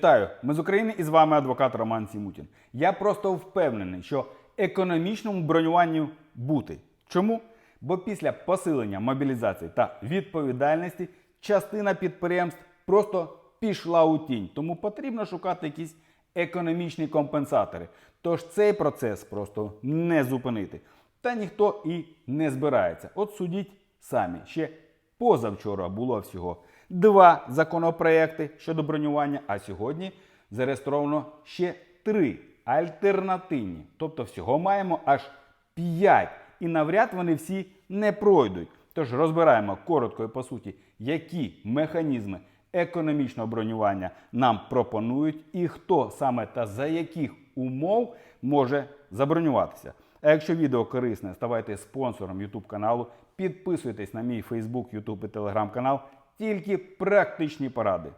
Вітаю, ми з України і з вами адвокат Роман Сімутін. Я просто впевнений, що економічному бронюванню бути. Чому? Бо після посилення мобілізації та відповідальності частина підприємств просто пішла у тінь. Тому потрібно шукати якісь економічні компенсатори. Тож цей процес просто не зупинити. Та ніхто і не збирається. От судіть самі. Ще позавчора було всього два законопроекти щодо бронювання, а сьогодні зареєстровано ще три альтернативні. Тобто всього маємо аж п'ять. І навряд вони всі не пройдуть. Тож розбираємо коротко і по суті, які механізми економічного бронювання нам пропонують і хто саме та за яких умов може забронюватися. А якщо відео корисне, ставайте спонсором YouTube каналу, підписуйтесь на мій Facebook, YouTube і Telegram канал. Тільки практичні поради.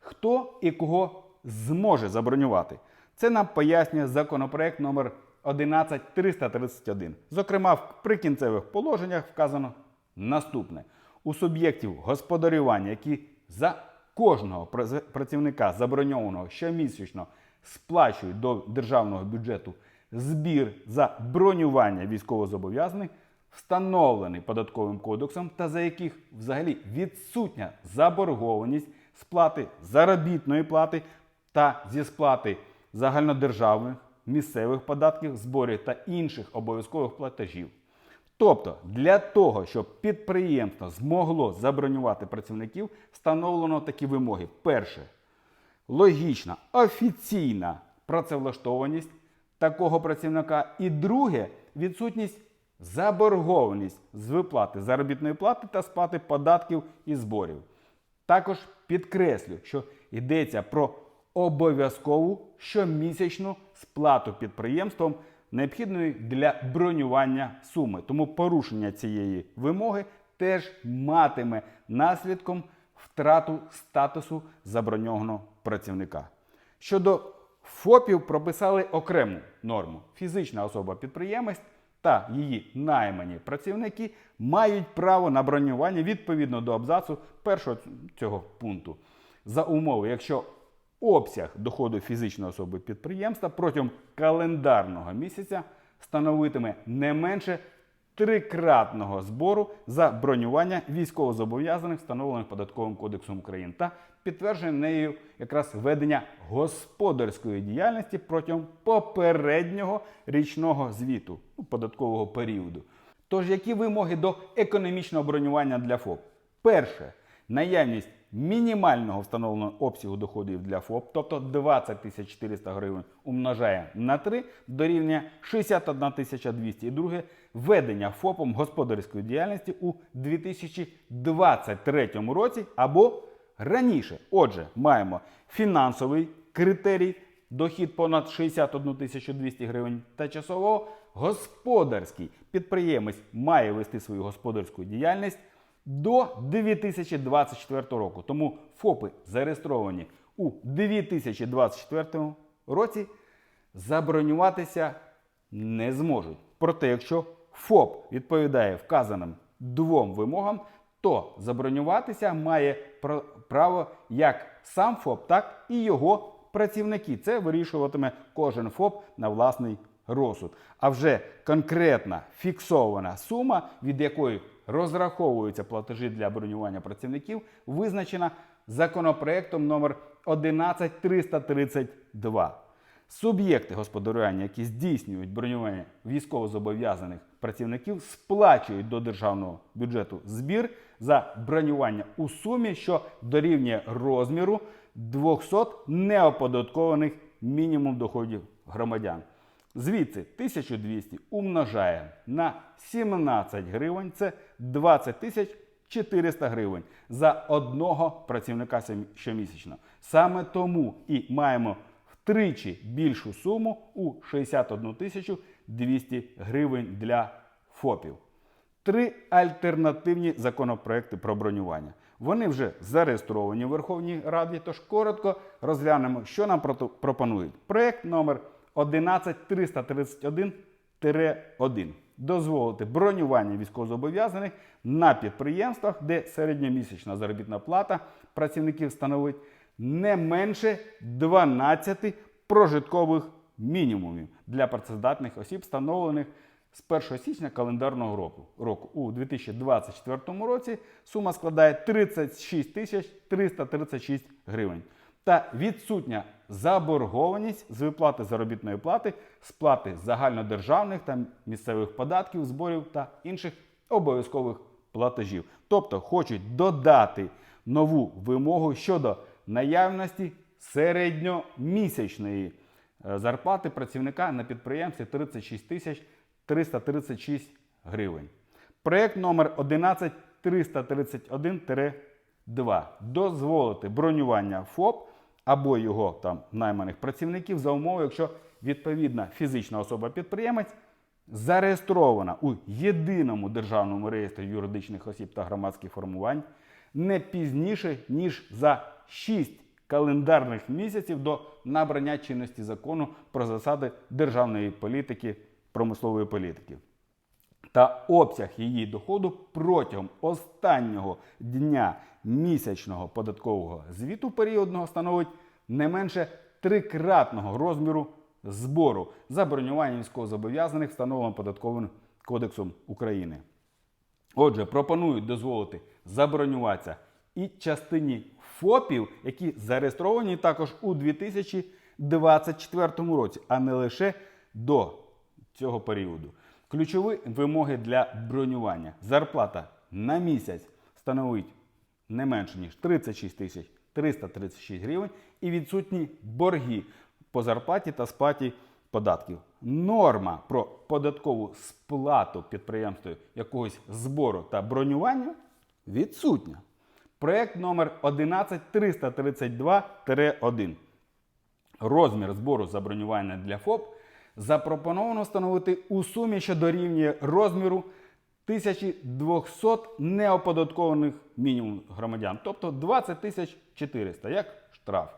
Хто і кого зможе забронювати? Це нам пояснює законопроект номер 11331. Зокрема, в прикінцевих положеннях вказано наступне: у суб'єктів господарювання, які за кожного працівника заброньованого щомісячно сплачують до державного бюджету збір за бронювання військовозобов'язаних, встановлений податковим кодексом та за яких взагалі відсутня заборгованість сплати заробітної плати та зі сплати загальнодержавних місцевих податків, зборів та інших обов'язкових платежів. Тобто, для того, щоб підприємство змогло забронювати працівників, встановлено такі вимоги: перше логічна, офіційна працевлаштованість такого працівника. І друге відсутність заборгованість з виплати заробітної плати та сплати податків і зборів. Також підкреслю, що йдеться про обов'язкову щомісячну сплату підприємством необхідної для бронювання суми. Тому порушення цієї вимоги теж матиме наслідком втрату статусу заброньованого працівника. Щодо ФОПів прописали окрему норму. Фізична особа-підприємець та її наймані працівники мають право на бронювання відповідно до абзацу першого цього пункту. За умови, якщо обсяг доходу фізичної особи підприємства протягом календарного місяця становитиме не менше трикратного збору за бронювання військовозобов'язаних, встановлених податковим кодексом України, та підтвердження нею якраз ведення господарської діяльності протягом попереднього річного звіту ну, податкового періоду. Тож, які вимоги до економічного бронювання для ФОП? Перше, наявність мінімального встановленого обсягу доходів для ФОП, тобто 20 тисяч 400 гривень умножає на 3, дорівнює 61 тисяча 200. І друге, ведення ФОПом господарської діяльності у 2023 році або раніше. Отже, маємо фінансовий критерій, дохід понад 61 тисячу 200 гривень та часово господарський підприємець має вести свою господарську діяльність до 2024 року. Тому ФОПи зареєстровані у 2024 році забронюватися не зможуть. Проте, якщо ФОП відповідає вказаним двом вимогам, то забронюватися має право як сам ФОП, так і його працівники. Це вирішуватиме кожен ФОП на власний розсуд. А вже конкретна фіксована сума, від якої розраховуються платежі для бронювання працівників, визначена законопроектом номер 11332. Суб'єкти господарювання, які здійснюють бронювання військовозобов'язаних працівників, сплачують до державного бюджету збір за бронювання у сумі, що дорівнює розміру 200 неоподаткованих мінімум доходів громадян. Звідси 1200 умножає на 17 гривень, це 20 тисяч 400 гривень за одного працівника щомісячно. Саме тому і маємо втричі більшу суму у 61 тисячу 200 гривень для ФОПів. Три альтернативні законопроекти про бронювання. Вони вже зареєстровані в Верховній Раді, тож коротко розглянемо, що нам пропонують. Проект номер 11331-1 дозволити бронювання військовозобов'язаних на підприємствах, де середньомісячна заробітна плата працівників становить не менше 12 прожиткових мінімумів для працездатних осіб, встановлених з 1 січня календарного року. року. У 2024 році сума складає 36 тисяч 336 гривень. Та відсутня заборгованість з виплати заробітної плати, сплати загальнодержавних та місцевих податків, зборів та інших обов'язкових платежів. Тобто хочуть додати нову вимогу щодо наявності середньомісячної е, зарплати працівника на підприємстві 36 тисяч 336 гривень. Проєкт номер 11331-2 дозволити бронювання ФОП або його там найманих працівників за умови, якщо відповідна фізична особа-підприємець зареєстрована у єдиному державному реєстрі юридичних осіб та громадських формувань не пізніше, ніж за 6 календарних місяців до набрання чинності закону про засади державної політики, промислової політики. Та обсяг її доходу протягом останнього дня місячного податкового звіту періодного становить не менше трикратного розміру збору за бронювання військовозобов'язаних, встановленим податковим кодексом України. Отже, пропонують дозволити забронюватися і частині ФОПів, які зареєстровані також у 2024 році, а не лише до цього періоду. Ключові вимоги для бронювання. Зарплата на місяць становить не менше ніж 36 тисяч 336 гривень і відсутні борги по зарплаті та сплаті податків. Норма про податкову сплату підприємству якогось збору та бронювання відсутня. Проект номер 11332-1. Розмір збору за бронювання для ФОП запропоновано встановити у сумі, що дорівнює розміру 1200 неоподаткованих мінімум громадян, тобто 20 400, як штраф.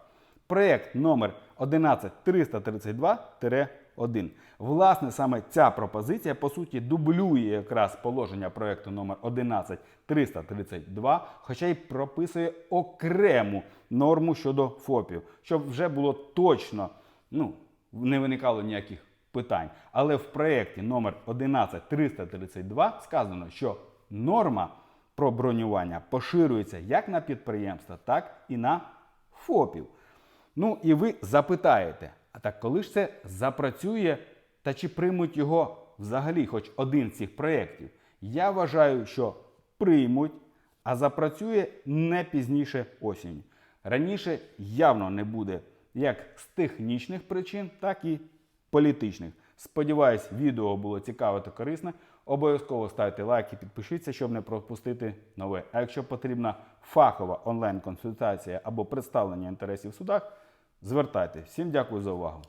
Проєкт номер 11332-1. Власне, саме ця пропозиція по суті дублює якраз положення проєкту номер 11332, хоча й прописує окрему норму щодо ФОПів, щоб вже було точно, ну, не виникало ніяких питань. Але в проєкті номер 11332 сказано, що норма про бронювання поширюється як на підприємства, так і на ФОПів. Ну і ви запитаєте, а так коли ж це запрацює та чи приймуть його взагалі хоч один з цих проєктів? Я вважаю, що приймуть, а запрацює не пізніше осінь. Раніше явно не буде як з технічних причин, так і політичних. Сподіваюсь, відео було цікаве та корисне. Обов'язково ставте лайк і підпишіться, щоб не пропустити нове. А якщо потрібна фахова онлайн-консультація або представлення інтересів в судах, звертайтеся. Всім дякую за увагу.